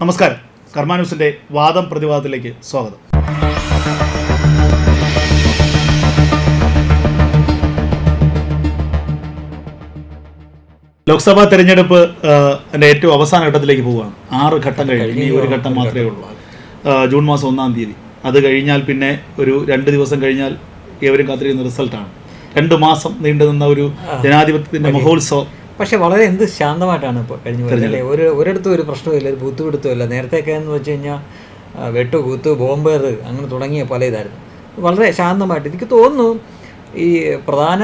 നമസ്കാരം. കർമാന്യൂസിന്റെ വാദം പ്രതിവാദത്തിലേക്ക് സ്വാഗതം. ലോക്സഭാ തെരഞ്ഞെടുപ്പ് എന്റെ ഏറ്റവും അവസാന ഘട്ടത്തിലേക്ക് പോവുകയാണ്. ആറ് ഘട്ടം കഴിഞ്ഞു ഈ ഒരു ഘട്ടം മാത്രമേ ഉള്ളൂ. ജൂൺ മാസം ഒന്നാം തീയതി. അത് കഴിഞ്ഞാൽ പിന്നെ ഒരു രണ്ട് ദിവസം കഴിഞ്ഞാൽ ഏവരും കാത്തിരിക്കുന്ന റിസൾട്ടാണ്. രണ്ട് മാസം നീണ്ടുനിന്ന ഒരു ജനാധിപത്യത്തിന്റെ മഹോത്സവം. പക്ഷെ വളരെ എന്ത് ശാന്തമായിട്ടാണ് ഇപ്പോൾ കഴിഞ്ഞു പോയത് അല്ലേ? ഒരു ഒരിടത്തും ഒരു പ്രശ്നമില്ല ഒരു ബൂത്ത് പിടുത്തമില്ല നേരത്തെയൊക്കെ എന്ന് വെച്ച് കഴിഞ്ഞാൽ വെട്ടു കൂത്ത് ബോംബേർ അങ്ങനെ തുടങ്ങിയ പല ഇതായിരുന്നു. വളരെ ശാന്തമായിട്ട്. എനിക്ക് തോന്നുന്നു ഈ പ്രധാന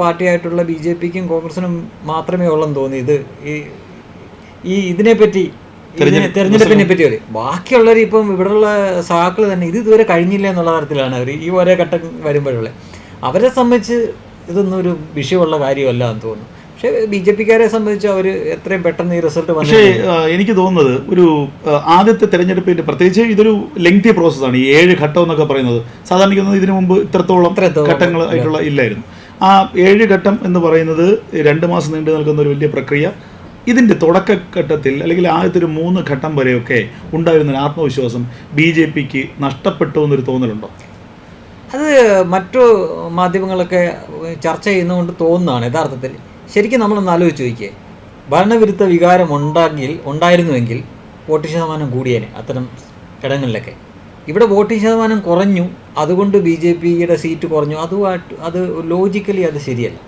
പാർട്ടിയായിട്ടുള്ള ബി ജെ പിക്കും കോൺഗ്രസിനും മാത്രമേ ഉള്ളെന്ന് തോന്നി. ഇത് ഈ ഈ ഇതിനെപ്പറ്റി ഇതിനെ തെരഞ്ഞെടുപ്പിനെ പറ്റി ഒരു ബാക്കിയുള്ളവർ ഇപ്പം ഇവിടെയുള്ള സഹാക്കൾ തന്നെ ഇത് ഇതുവരെ കഴിഞ്ഞില്ല എന്നുള്ള തരത്തിലാണ് അവർ ഈ ഓരോ ഘട്ടം വരുമ്പോഴുള്ള. അവരെ സംബന്ധിച്ച് ഇതൊന്നും ഒരു വിഷയമുള്ള കാര്യമല്ല എന്ന് തോന്നുന്നു. പക്ഷേ ബി ജെ പിക്കാരെ സംബന്ധിച്ച് അവർ എത്രയും പെട്ടെന്ന് ഈ റിസൾട്ട് വന്നു പക്ഷേ എനിക്ക് തോന്നുന്നത് ഒരു ആദ്യത്തെ തെരഞ്ഞെടുപ്പിന്റെ പ്രത്യേകിച്ച് ഇതൊരു ലെങ്തി പ്രോസസ്സാണ്. ഈ ഏഴ് ഘട്ടം എന്നൊക്കെ പറയുന്നത്. സാധാരണ ഇതിനു മുമ്പ് ഇത്രത്തോളം ഘട്ടങ്ങൾ ആയിട്ടുള്ള ഇല്ലായിരുന്നു. ആ ഏഴ് ഘട്ടം എന്ന് പറയുന്നത് രണ്ട് മാസം നീണ്ടു നിൽക്കുന്ന ഒരു വലിയ പ്രക്രിയ. ഇതിന്റെ തുടക്കഘട്ടത്തിൽ അല്ലെങ്കിൽ ആദ്യത്തെ ഒരു മൂന്ന് ഘട്ടം വരെയൊക്കെ ഉണ്ടായിരുന്ന ആത്മവിശ്വാസം ബി ജെ പിക്ക് നഷ്ടപ്പെട്ടു എന്നൊരു തോന്നലുണ്ടോ? അത് മറ്റു മാധ്യമങ്ങളൊക്കെ ചർച്ച ചെയ്യുന്നതുകൊണ്ട് തോന്നുന്നതാണ് യഥാർത്ഥത്തിൽ. ശരിക്കും നമ്മളൊന്ന് ആലോചിച്ച് നോക്കിയേ. ഭരണവിരുദ്ധ വികാരം ഉണ്ടെങ്കിൽ ഉണ്ടായിരുന്നുവെങ്കിൽ വോട്ട് ശതമാനം കൂടിയേനെ അത്തരം ഇടങ്ങളിലൊക്കെ. ഇവിടെ വോട്ട് ശതമാനം കുറഞ്ഞു അതുകൊണ്ട് ബി ജെ പിയുടെ സീറ്റ് കുറഞ്ഞു. അതുമായിട്ട് അത് ലോജിക്കലി അത് ശരിയല്ല.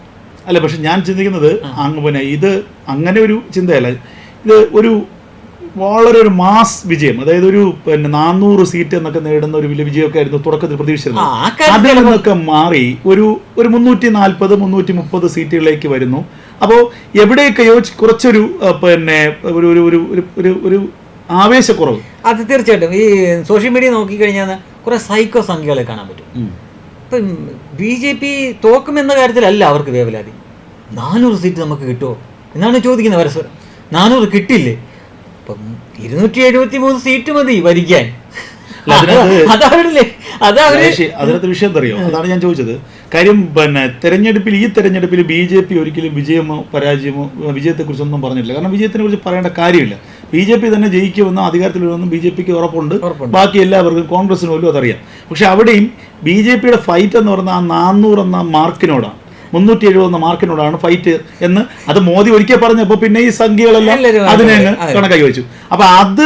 അല്ല പക്ഷെ ഞാൻ ചിന്തിക്കുന്നത് അങ്ങനെ ഇത് അങ്ങനെ ഒരു ചിന്തയല്ല. ഇത് ഒരു വളരെ ഒരു മാസ് വിജയം. അതായത് ഒരു പിന്നെ നാനൂറ് സീറ്റ് എന്നൊക്കെ നേടുന്ന ഒരു വലിയ വിജയമൊക്കെ ആയിരുന്നു തുടക്കത്തിൽ പ്രതീക്ഷിച്ചത് പ്രതീക്ഷിച്ചിരുന്നത് അതിൽ നിന്നൊക്കെ മാറി ഒരു ഒരു മുന്നൂറ്റി നാൽപ്പത് മുന്നൂറ്റി മുപ്പത് സീറ്റുകളിലേക്ക് വരുന്നു. അപ്പോൾ എവിടെയൊക്കെ യോജിച്ച് കുറച്ചൊരു പിന്നെ ഒരു ഒരു ഒരു ഒരു ഒരു ഒരു ആവേശക്കുറവ്? അത് തീർച്ചയായിട്ടും. ഈ സോഷ്യൽ മീഡിയ നോക്കിക്കഴിഞ്ഞാൽ കുറെ സൈക്കോ സംഖ്യകളെ കാണാൻ പറ്റും. ഇപ്പം ബി ജെ പി തോക്കുമെന്ന കാര്യത്തിലല്ല അവർക്ക് വേവലാതി. നാനൂറ് സീറ്റ് നമുക്ക് കിട്ടുമോ? എന്നാണ് ചോദിക്കുന്നത് പരസ്പരം. നാനൂറ് കിട്ടില്ലേ? ഇപ്പം ഇരുന്നൂറ്റി എഴുപത്തി മൂന്ന് സീറ്റ് മതി ഭരിക്കാൻ. അതിനകത്ത് വിഷയം എന്തറിയോ? അതാണ് ഞാൻ ചോദിച്ചത്. കാര്യം പിന്നെ തെരഞ്ഞെടുപ്പിൽ ഈ തെരഞ്ഞെടുപ്പിൽ ബി ജെ പി ഒരിക്കലും വിജയമോ പരാജയമോ വിജയത്തെക്കുറിച്ചൊന്നും പറഞ്ഞില്ല കാരണം വിജയത്തിനെ കുറിച്ച് പറയേണ്ട കാര്യമില്ല. ബി ജെ പി തന്നെ ജയിക്കുമെന്ന് അധികാരത്തിൽ വരുമെന്നും ബി ജെ പിക്ക് ഉറപ്പുണ്ട്. ഉറപ്പുണ്ട്. ബാക്കി എല്ലാവർക്കും കോൺഗ്രസിന് പോലും അതറിയാം. പക്ഷെ അവിടെയും ബി ജെ പിയുടെ ഫൈറ്റ് എന്ന് പറഞ്ഞാൽ ആ നാന്നൂറ് എന്ന മാർക്കിനോടാണ്. മുന്നൂറ്റി എഴുപത് മാർക്കിനോടാണ് ഫൈറ്റ് എന്ന് അത് മോദി ഒരിക്കൽ പറഞ്ഞപ്പോൾ പിന്നെ ഈ സംഖ്യകളെല്ലാം അതിനെ. കണക്കാക്കി വെച്ചു. അപ്പൊ അത്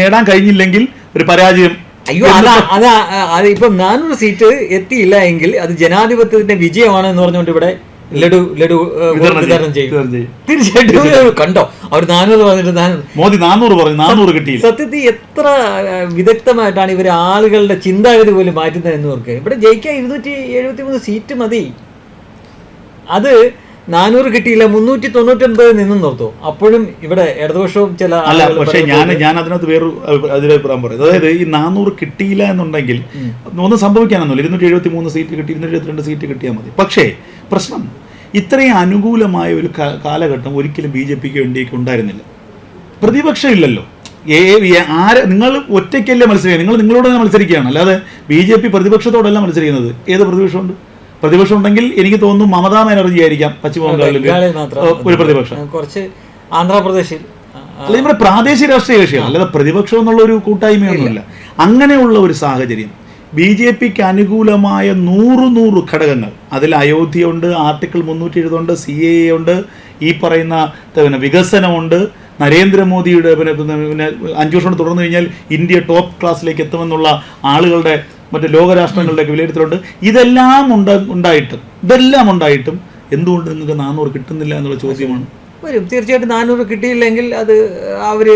നേടാൻ കഴിഞ്ഞില്ലെങ്കിൽ ഒരു പരാജയം അയ്യോ അതാ അതാ അത് ഇപ്പം നാനൂറ് സീറ്റ് എത്തിയില്ല എങ്കിൽ അത് ജനാധിപത്യത്തിന്റെ വിജയമാണ് എന്ന് പറഞ്ഞുകൊണ്ട് ഇവിടെ ലഡു ലഡു വിതരണം ചെയ്യും തീർച്ചയായിട്ടും. കണ്ടോ? അവർ നാനൂറ് പറഞ്ഞിട്ട് മോദി നാനൂറ് പറഞ്ഞു നാനൂറ് കിട്ടി സത്യത്തിൽ എത്ര വിദഗ്ധമായിട്ടാണ് ഇവർ ആളുകളുടെ ചിന്താഗതി പോലും മാറ്റുന്നത് എന്ന് ഓർക്കുക. ഇവിടെ ജയിക്കാൻ ഇരുന്നൂറ്റി എഴുപത്തി മൂന്ന് സീറ്റ് മതി. അത് നാനൂറ് കിട്ടിയില്ല മുന്നൂറ്റി തൊണ്ണൂറ്റൊൻപത് നിന്നും നിർത്തൂ. അപ്പോഴും ഇവിടെ ഇടതുപക്ഷവും ചില അല്ല പക്ഷെ ഞാൻ ഞാൻ അതിനകത്ത് വേറൊരു അതിലഭിപ്രായം പറയും അതായത് ഈ നാനൂറ് കിട്ടിയില്ല എന്നുണ്ടെങ്കിൽ ഒന്നും സംഭവിക്കാനൊന്നുമില്ല. ഇരുന്നൂറ്റി എഴുപത്തി മൂന്ന് സീറ്റ് കിട്ടി ഇരുന്നൂറ്റി എഴുപത്തിരണ്ട് സീറ്റ് കിട്ടിയാൽ മതി. പക്ഷേ പ്രശ്നം ഇത്രയും അനുകൂലമായ ഒരു കാലഘട്ടം ഒരിക്കലും ബി ജെ പിക്ക് വേണ്ടിയൊക്കെ ഉണ്ടായിരുന്നില്ല. പ്രതിപക്ഷം ഇല്ലല്ലോ. ആര് നിങ്ങൾ ഒറ്റയ്ക്കല്ലേ മത്സരിക്കുക. നിങ്ങൾ നിങ്ങളോട് തന്നെ മത്സരിക്കുകയാണ്. അല്ലാതെ ബി ജെ പി പ്രതിപക്ഷത്തോടല്ല മത്സരിക്കുന്നത്. ഏത് പ്രതിപക്ഷമുണ്ട്? പ്രതിപക്ഷം ഉണ്ടെങ്കിൽ എനിക്ക് തോന്നുന്നു മമതാ ബാനർജി ആയിരിക്കാം പശ്ചിമ ബംഗാളിൽ ഒരു പ്രതിപക്ഷം. കുറച്ച് ആന്ധ്രാപ്രദേശിൽ. അല്ല നമ്മുടെ പ്രാദേശിക രാഷ്ട്രീയ കക്ഷിയാണ്. അല്ലാതെ പ്രതിപക്ഷം എന്നുള്ള ഒരു കൂട്ടായ്മയൊന്നുമില്ല അങ്ങനെയുള്ള ഒരു സാഹചര്യം. ബി ജെ പിക്ക് അനുകൂലമായ നൂറ് നൂറ് ഘടകങ്ങൾ. അതിൽ അയോധ്യയുണ്ട് ആർട്ടിക്കിൾ മുന്നൂറ്റി എഴുപതുണ്ട് സി എ ഉണ്ട് ഈ പറയുന്ന വികസനമുണ്ട് നരേന്ദ്രമോദിയുടെ പിന്നെ പിന്നെ അഞ്ച് വർഷം തുടർന്നു കഴിഞ്ഞാൽ ഇന്ത്യ ടോപ്പ് ക്ലാസ്സിലേക്ക് എത്തുമെന്നുള്ള ആളുകളുടെ മറ്റ് ലോകരാഷ്ട്രങ്ങളുടെയൊക്കെ വിലയിരുത്തലുണ്ട്. ഇതെല്ലാം ഉണ്ട് ഉണ്ടായിട്ടും ഇതെല്ലാം ഉണ്ടായിട്ടും എന്തുകൊണ്ട് നിങ്ങൾക്ക് നാനൂറ് കിട്ടുന്നില്ല എന്നുള്ള ചോദ്യമാണ്. വരും. തീർച്ചയായിട്ടും നാനൂറ് കിട്ടിയില്ലെങ്കിൽ അത് അവർ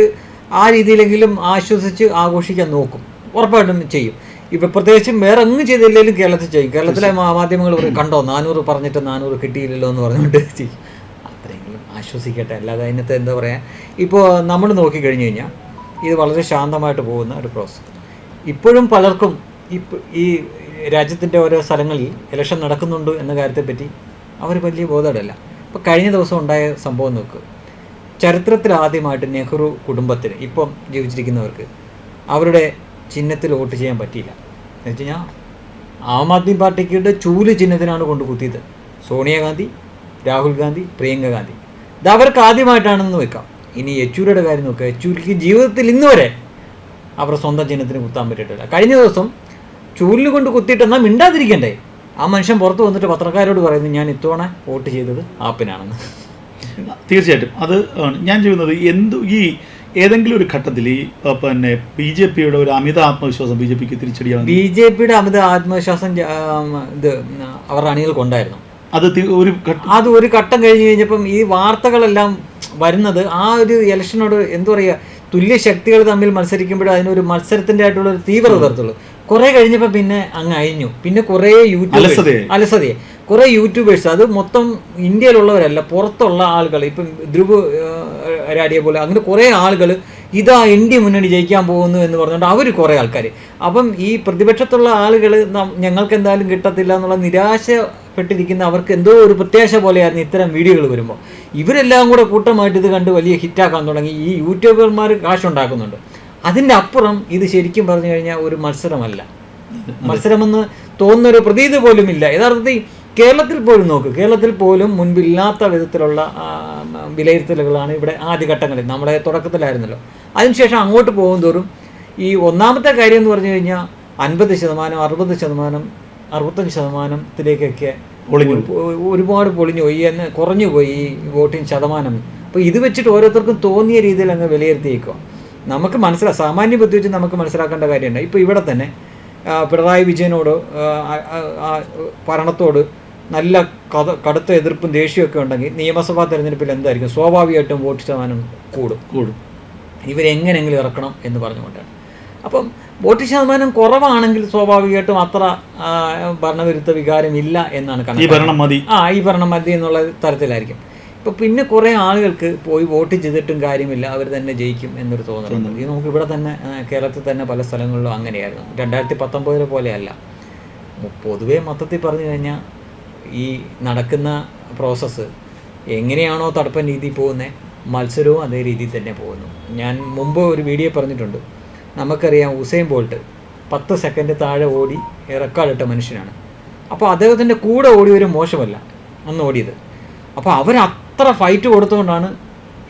ആ രീതിയിലെങ്കിലും ആശ്വസിച്ച് ആഘോഷിക്കാൻ നോക്കും. ഉറപ്പായിട്ടും ചെയ്യും. ഇപ്പം പ്രത്യേകിച്ചും വേറെ ഒന്നും ചെയ്തില്ലെങ്കിലും കേരളത്തിൽ ചെയ്യും. കേരളത്തിലെ മാധ്യമങ്ങൾ കണ്ടോ നാനൂറ് പറഞ്ഞിട്ട് നാനൂറ് കിട്ടിയില്ലല്ലോ എന്ന് പറഞ്ഞുകൊണ്ട് ചെയ്യും. ആശ്വസിക്കട്ടെ. അല്ലാതെ അതിനകത്ത് എന്താ പറയുക ഇപ്പോൾ നമ്മൾ നോക്കി നോക്കിക്കഴിഞ്ഞ് കഴിഞ്ഞാൽ ഇത് വളരെ ശാന്തമായിട്ട് പോകുന്ന ഒരു പ്രോസസ്സ് ഇപ്പോഴും പലർക്കും ഈ രാജ്യത്തിന്റെ ഓരോ സ്ഥലങ്ങളിൽ ഇലക്ഷൻ നടക്കുന്നുണ്ട് എന്ന കാര്യത്തെപ്പറ്റി അവർ വലിയ ബോധമല്ല ഇപ്പോൾ കഴിഞ്ഞ ദിവസം ഉണ്ടായ സംഭവം നോക്ക്. ചരിത്രത്തിൽ ആദ്യമായിട്ട് നെഹ്റു കുടുംബത്തിന് ഇപ്പം ജീവിച്ചിരിക്കുന്നവർക്ക് അവരുടെ ചിഹ്നത്തിൽ വോട്ട് ചെയ്യാൻ പറ്റിയില്ല. എന്ന് വെച്ച് കഴിഞ്ഞാൽ ആം ആദ്മി പാർട്ടിക്കിയുടെ ചൂൽ ചിഹ്നത്തിനാണ് കൊണ്ട് കുത്തിയത്. സോണിയാഗാന്ധി രാഹുൽ ഗാന്ധി പ്രിയങ്ക ഗാന്ധി. ഇത് അവർക്ക് ആദ്യമായിട്ടാണെന്ന് വെക്കാം. ഇനി യെച്ചൂരിയുടെ കാര്യം നോക്കുക. യെച്ചൂരിക്ക് ജീവിതത്തിൽ ഇന്ന് വരെ അവരുടെ സ്വന്തം ചിഹ്നത്തിന് കുത്താൻ പറ്റിയിട്ടില്ല. കഴിഞ്ഞ ദിവസം ചൂലിൽ കൊണ്ട് കുത്തിയിട്ട് എന്നാൽ മിണ്ടാതിരിക്കണ്ടേ? ആ മനുഷ്യൻ പുറത്ത് വന്നിട്ട് പത്രക്കാരോട് പറയുന്നു ഞാൻ ഇത്തവണ വോട്ട് ചെയ്തത് ആപ്പിനാണെന്ന്. തീർച്ചയായിട്ടും. അത് ഞാൻ ചെയ്യുന്നത് എന്തു ഈ ഏതെങ്കിലും ഒരു ഘട്ടത്തിൽ ഈ പിന്നെ ബി ജെ പിയുടെ ഒരു അമിത ആത്മവിശ്വാസം ബി ജെ പിക്ക് തിരിച്ചടിയാണ് ബി ജെ പിയുടെ അമിത ആത്മവിശ്വാസം ഇത് അവരുടെ അണികൾക്കുണ്ടായിരുന്നു അത് ഒരു അത് ഒരു ഘട്ടം കഴിഞ്ഞ് കഴിഞ്ഞപ്പം ഈ വാർത്തകളെല്ലാം വരുന്നത് ആ ഒരു ഇലക്ഷനോട് എന്താ പറയുക തുല്യ ശക്തികൾ തമ്മിൽ മത്സരിക്കുമ്പോഴും അതിനൊരു മത്സരത്തിന്റെ ആയിട്ടുള്ള ഒരു തീവ്രത തരത്തുള്ളൂ കുറെ കഴിഞ്ഞപ്പോൾ പിന്നെ അങ്ങ് അഴിഞ്ഞു പിന്നെ കുറെ യൂട്യൂബ്. അലസതയെ കുറെ യൂട്യൂബേഴ്സ് അത് മൊത്തം ഇന്ത്യയിലുള്ളവരല്ല പുറത്തുള്ള ആളുകൾ ഇപ്പം ധ്രുവ് രാടിയെ പോലെ അങ്ങനെ കുറെ ആളുകൾ ഇതാ ഇന്ത്യ മുന്നണി ജയിക്കാൻ പോകുന്നു എന്ന് പറഞ്ഞുകൊണ്ട് അവർ കുറേ ആൾക്കാർ അപ്പം ഈ പ്രതിപക്ഷത്തുള്ള ആളുകൾ ഞങ്ങൾക്ക് എന്തായാലും കിട്ടത്തില്ല എന്നുള്ള നിരാശപ്പെട്ടിരിക്കുന്ന അവർക്ക് എന്തോ ഒരു പ്രത്യാശ പോലെയായിരുന്നു ഇത്തരം വീഡിയോകൾ വരുമ്പോൾ. ഇവരെല്ലാം കൂടെ കൂട്ടമായിട്ട് ഇത് കണ്ട് വലിയ ഹിറ്റാക്കാൻ തുടങ്ങി. ഈ യൂട്യൂബർമാർ കാശുണ്ടാക്കുന്നുണ്ട്. അതിന്റെ അപ്പുറം ഇത് ശരിക്കും പറഞ്ഞു കഴിഞ്ഞാൽ ഒരു മത്സരമല്ല. മത്സരമെന്ന് തോന്നുന്നൊരു പ്രതീതി പോലുമില്ല. യഥാർത്ഥത്തിൽ കേരളത്തിൽ പോലും നോക്ക് കേരളത്തിൽ പോലും മുൻപില്ലാത്ത വിധത്തിലുള്ള വിലയിരുത്തലുകളാണ് ഇവിടെ ആദ്യഘട്ടങ്ങളിൽ നമ്മുടെ തുടക്കത്തിലായിരുന്നല്ലോ. അതിനുശേഷം അങ്ങോട്ട് പോകും തോറും ഈ ഒന്നാമത്തെ കാര്യം എന്ന് പറഞ്ഞു കഴിഞ്ഞാൽ അൻപത് ശതമാനം അറുപത് ശതമാനം അറുപത്തഞ്ച് ശതമാനത്തിലേക്കൊക്കെ ഒരുപാട് പൊളിഞ്ഞു പോയി എന്ന് കുറഞ്ഞു പോയി ഈ വോട്ടിംഗ് ശതമാനം. അപ്പോൾ ഇത് വെച്ചിട്ട് ഓരോരുത്തർക്കും തോന്നിയ രീതിയിൽ അങ്ങ് വിലയിരുത്തിയേക്കുക നമുക്ക് മനസ്സിലാ സാമാന്യ ബുദ്ധി വെച്ച് നമുക്ക് മനസ്സിലാക്കേണ്ട കാര്യമുണ്ട്. ഇപ്പോൾ ഇവിടെ തന്നെ പിണറായി വിജയനോട് ഭരണത്തോട് നല്ല കഥ കടുത്ത എതിർപ്പും ദേഷ്യമൊക്കെ ഉണ്ടെങ്കിൽ നിയമസഭാ തെരഞ്ഞെടുപ്പിൽ എന്തായിരിക്കും? സ്വാഭാവികമായിട്ടും വോട്ട് ശതമാനം കൂടും. കൂടും. ഇവരെങ്ങനെങ്കിലും ഇറക്കണം എന്ന് പറഞ്ഞുകൊണ്ടാണ്. അപ്പം വോട്ട് ശതമാനം കുറവാണെങ്കിൽ സ്വാഭാവികമായിട്ടും അത്ര ഭരണവിരുദ്ധ വികാരം ഇല്ല എന്നാണ് കണക്ക് മതി. ആ ഈ ഭരണം മതി എന്നുള്ള തരത്തിലായിരിക്കും. ഇപ്പൊ പിന്നെ കുറേ ആളുകൾക്ക് പോയി വോട്ട് ചെയ്തിട്ടും കാര്യമില്ല അവർ തന്നെ ജയിക്കും എന്നൊരു തോന്നലുണ്ട്. ഇത് നമുക്ക് ഇവിടെ തന്നെ കേരളത്തിൽ തന്നെ പല സ്ഥലങ്ങളിലും അങ്ങനെയായിരുന്നു. രണ്ടായിരത്തി പത്തൊമ്പതിലെ പോലെയല്ല. പൊതുവേ മൊത്തത്തിൽ പറഞ്ഞു കഴിഞ്ഞാൽ ഈ നടക്കുന്ന പ്രോസസ്സ് എങ്ങനെയാണോ തടപ്പൻ രീതി പോകുന്നത് മത്സരവും അതേ രീതിയിൽ തന്നെ പോകുന്നു. ഞാൻ മുമ്പ് ഒരു വീഡിയോ പറഞ്ഞിട്ടുണ്ട്. നമുക്കറിയാം ഉസൈൻ ബോൾട്ട് പത്ത് സെക്കൻഡ് താഴെ ഓടി റെക്കോർഡിട്ട മനുഷ്യനാണ്. അപ്പോൾ അദ്ദേഹത്തിന്റെ കൂടെ ഓടിയവരും മോശമല്ല അന്ന് ഓടിയത്. അപ്പോൾ അവർ അത്ര ഫൈറ്റ് കൊടുത്തുകൊണ്ടാണ്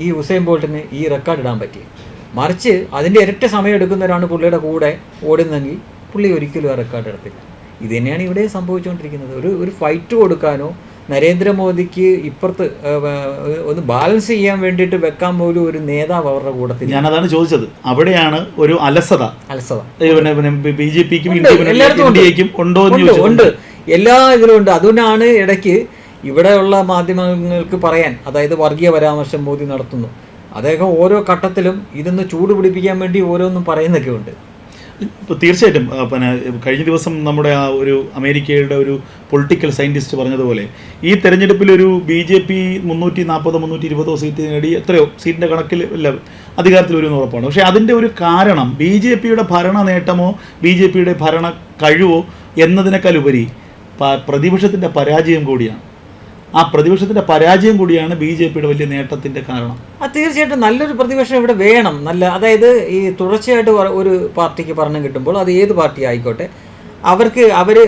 ഈ ഉസൈൻ ബോൾട്ടിന് ഈ റെക്കോർഡ് ഇടാൻ പറ്റിയത് മറിച്ച് അതിന്റെ ഇരട്ട സമയം എടുക്കുന്നവരാണ് പുള്ളിയുടെ കൂടെ ഓടുന്നതെങ്കിൽ പുള്ളി ഒരിക്കലും ആ റെക്കോർഡ് എടുത്തില്ല ഇത് തന്നെയാണ് ഇവിടെ സംഭവിച്ചുകൊണ്ടിരിക്കുന്നത്. ഒരു ഒരു ഫൈറ്റ് കൊടുക്കാനോ നരേന്ദ്രമോദിക്ക് ഇപ്പുറത്ത് ഒന്ന് ബാലൻസ് ചെയ്യാൻ വേണ്ടിയിട്ട് വെക്കാൻ പോലും ഒരു നേതാവ് അവരുടെ കൂട്ടത്തിൽ ഞാനതാണ് ചോദിച്ചത്. അവിടെയാണ് ഒരു അലസത. അലസത. ബി ജെ പിക്കും ഇന്ത്യക്കും ഉണ്ട്. എല്ലാ ഇതിലും ഉണ്ട്. അതുകൊണ്ടാണ് ഇടയ്ക്ക് ഇവിടെയുള്ള മാധ്യമങ്ങൾക്ക് പറയാൻ അതായത് വർഗീയ പരാമർശം മോദി നടത്തുന്നു. അദ്ദേഹം ഓരോ ഘട്ടത്തിലും ഇതൊന്ന് ചൂട് പിടിപ്പിക്കാൻ വേണ്ടി ഓരോന്നും പറയുന്നൊക്കെ ഉണ്ട് ഇപ്പോൾ തീർച്ചയായിട്ടും പിന്നെ കഴിഞ്ഞ ദിവസം നമ്മുടെ ആ ഒരു അമേരിക്കയുടെ ഒരു പൊളിറ്റിക്കൽ സയന്റിസ്റ്റ് പറഞ്ഞതുപോലെ ഈ തെരഞ്ഞെടുപ്പിൽ ഒരു ബി ജെ പി മുന്നൂറ്റി നാൽപ്പതോ മുന്നൂറ്റി ഇരുപതോ സീറ്റ് നേടി എത്രയോ സീറ്റിന്റെ കണക്കിൽ അല്ല അധികാരത്തിൽ വരുമെന്ന് ഉറപ്പാണ്. പക്ഷേ അതിന്റെ ഒരു കാരണം ബി ജെ പിയുടെ ഭരണ നേട്ടമോ ബി ജെ പിയുടെ ഭരണ കഴിവോ പ- പ്രതിപക്ഷത്തിന്റെ പരാജയം കൂടിയാണ്. ആ പ്രതിപക്ഷത്തിന്റെ പരാജയം കൂടിയാണ് ബി ജെ പിയുടെ വലിയ നേട്ടത്തിന്റെ കാരണം. ആ തീർച്ചയായിട്ടും നല്ലൊരു പ്രതിപക്ഷം ഇവിടെ വേണം. നല്ല അതായത് ഈ തുടർച്ചയായിട്ട് ഒരു പാർട്ടിക്ക് ഭരണം കിട്ടുമ്പോൾ അത് ഏത് പാർട്ടി ആയിക്കോട്ടെ അവർക്ക് അവർ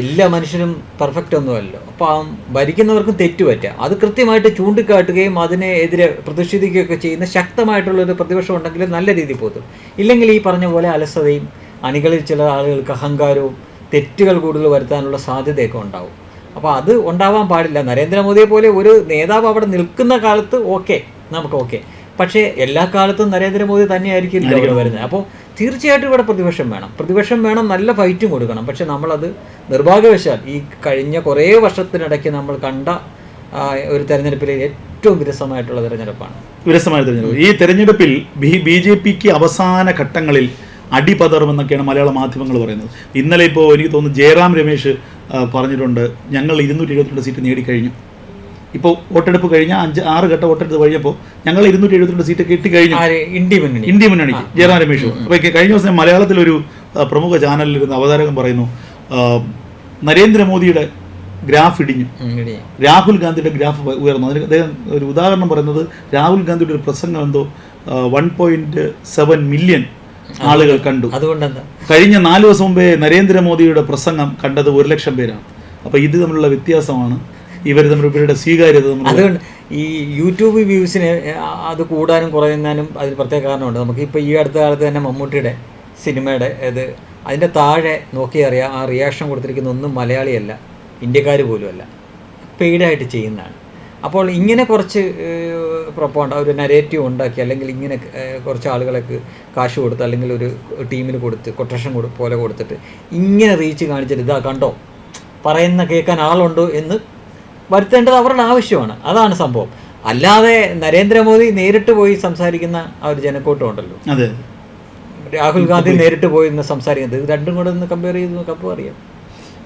എല്ലാ മനുഷ്യനും പെർഫെക്റ്റ് ഒന്നുമല്ലോ അപ്പം ഭരിക്കുന്നവർക്കും തെറ്റ് പറ്റുക. അത് കൃത്യമായിട്ട് ചൂണ്ടിക്കാട്ടുകയും അതിനെ എതിരെ പ്രതിഷേധിക്കുകയൊക്കെ ചെയ്യുന്ന ശക്തമായിട്ടുള്ള ഒരു പ്രതിപക്ഷം ഉണ്ടെങ്കിൽ നല്ല രീതിയിൽ പോകും ഇല്ലെങ്കിൽ ഈ പറഞ്ഞ പോലെ അലസതയും അണികളിൽ ചില ആളുകൾക്ക് അഹങ്കാരവും തെറ്റുകൾ കൂടുതൽ വരുത്താനുള്ള സാധ്യതയൊക്കെ ഉണ്ടാവും. അപ്പോൾ അത് ഉണ്ടാവാൻ പാടില്ല. നരേന്ദ്രമോദിയെ പോലെ ഒരു നേതാവ് അവിടെ നിൽക്കുന്ന കാലത്ത് ഓക്കെ നമുക്ക് ഓക്കെ പക്ഷേ എല്ലാ കാലത്തും നരേന്ദ്രമോദി തന്നെയായിരിക്കും ഇവിടെ വരുന്നത്. അപ്പോൾ തീർച്ചയായിട്ടും ഇവിടെ പ്രതിപക്ഷം വേണം. പ്രതിപക്ഷം വേണം നല്ല ഫൈറ്റും കൊടുക്കണം. പക്ഷെ നമ്മളത് നിർഭാഗ്യവശാൽ ഈ കഴിഞ്ഞ കുറേ വർഷത്തിനിടയ്ക്ക് നമ്മൾ കണ്ട ഒരു തെരഞ്ഞെടുപ്പിലെ ഏറ്റവും വിരസമായിട്ടുള്ള തെരഞ്ഞെടുപ്പാണ്. വിരസമായ തെരഞ്ഞെടുപ്പ്. ഈ തെരഞ്ഞെടുപ്പിൽ ബി ബി ജെ പിക്ക് അവസാന ഘട്ടങ്ങളിൽ അടിപതറുമെന്നൊക്കെയാണ് മലയാള മാധ്യമങ്ങൾ പറയുന്നത്. ഇന്നലെ ഇപ്പോൾ എനിക്ക് തോന്നുന്നു ജയറാം രമേശ് പറഞ്ഞിട്ടുണ്ട് ഞങ്ങൾ ഇരുന്നൂറ്റി എഴുപത്തിരണ്ട് സീറ്റ് നേടിക്കഴിഞ്ഞു. ഇപ്പോൾ വോട്ടെടുപ്പ് കഴിഞ്ഞ അഞ്ച് ആറ് ഘട്ട വോട്ടെടുപ്പ് കഴിഞ്ഞപ്പോൾ ഞങ്ങൾ ഇരുന്നൂറ്റി എഴുപത്തിരണ്ട് സീറ്റ് കിട്ടി കഴിഞ്ഞു ഇന്ത്യ മുന്നണി. ഇന്ത്യ മുന്നണിക്ക് ജയറാം രമേശ്. അപ്പോൾ കഴിഞ്ഞ ദിവസം മലയാളത്തിലൊരു പ്രമുഖ ചാനലിലിരുന്ന് അവതാരകം അവതാരകൻ പറയുന്നു നരേന്ദ്രമോദിയുടെ ഗ്രാഫ് ഇടിഞ്ഞു. രാഹുൽ ഗാന്ധിയുടെ ഗ്രാഫ് ഉയർന്നു. അതിന് അദ്ദേഹം ഒരു ഉദാഹരണം പറയുന്നത് രാഹുൽ ഗാന്ധിയുടെ ഒരു പ്രസംഗം എന്തോ വൺ പോയിന്റ് സെവൻ മില്യൺ ആളുകൾ കണ്ടു. അതുകൊണ്ടെന്താ? കഴിഞ്ഞ നാല് ദിവസം മുമ്പേ നരേന്ദ്രമോദിയുടെ പ്രസംഗം കണ്ടത് ഒരു ലക്ഷം പേരാണ്. അപ്പോൾ ഇത് തമ്മിലുള്ള വ്യത്യാസമാണ്. ഇവർ തമ്മിൽ ഇവരുടെ സ്വീകാര്യത അതുകൊണ്ട് ഈ യൂട്യൂബ് വ്യൂസിന് അത് കൂടാനും കുറയുന്നതിനും അതിന് പ്രത്യേക കാരണമുണ്ട്. നമുക്ക് ഇപ്പൊ ഈ അടുത്ത കാലത്ത് തന്നെ മമ്മൂട്ടിയുടെ സിനിമയുടെ ഇത് അതിന്റെ താഴെ നോക്കി അറിയാം ആ റിയാക്ഷൻ കൊടുത്തിരിക്കുന്ന ഒന്നും മലയാളിയല്ല ഇന്ത്യക്കാർ പോലുമല്ല. പെയ്ഡായിട്ട് ചെയ്യുന്നതാണ്. അപ്പോൾ ഇങ്ങനെ കുറച്ച് പ്രൊപ്പോണ്ട് ഒരു നരേറ്റീവ് ഉണ്ടാക്കി അല്ലെങ്കിൽ ഇങ്ങനെ കുറച്ച് ആളുകളൊക്കെ കാശ് കൊടുത്ത് അല്ലെങ്കിൽ ഒരു ടീമിന് കൊടുത്ത് കൊട്ടേഷൻ കൊടു പോലെ കൊടുത്തിട്ട് ഇങ്ങനെ റീച്ച് കാണിച്ചിട്ട് ഇതാ കണ്ടോ? പറയുന്ന കേൾക്കാൻ ആളുണ്ടോ എന്ന് വരുത്തേണ്ടത് അവരുടെ ആവശ്യമാണ്. അതാണ് സംഭവം. അല്ലാതെ നരേന്ദ്രമോദി നേരിട്ട് പോയി സംസാരിക്കുന്ന ആ ഒരു ജനക്കൂട്ടം ഉണ്ടല്ലോ. അതെ. രാഹുൽ ഗാന്ധി നേരിട്ട് പോയി ഇന്ന് സംസാരിക്കുന്നത്. ഇത് രണ്ടും കൂടെ ഒന്ന് കമ്പയർ ചെയ്ത് നോക്കപ്പോൾ അറിയാം.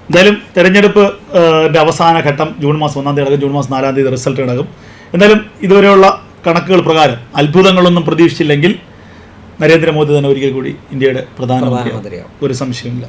എന്തായാലും തെരഞ്ഞെടുപ്പ് അവസാന ഘട്ടം ജൂൺ മാസം ഒന്നാം തീയതി അടക്കം ജൂൺ മാസം നാലാം തീയതി റിസൾട്ട് ഇടകും എന്തായാലും ഇതുവരെയുള്ള കണക്കുകൾ പ്രകാരം അത്ഭുതങ്ങളൊന്നും പ്രതീക്ഷിച്ചില്ലെങ്കിൽ നരേന്ദ്രമോദി തന്നെ ഒരിക്കൽ കൂടി ഇന്ത്യയുടെ പ്രധാനമന്ത്രി പ്രധാനമന്ത്രിയാവും. ഒരു സംശയമില്ല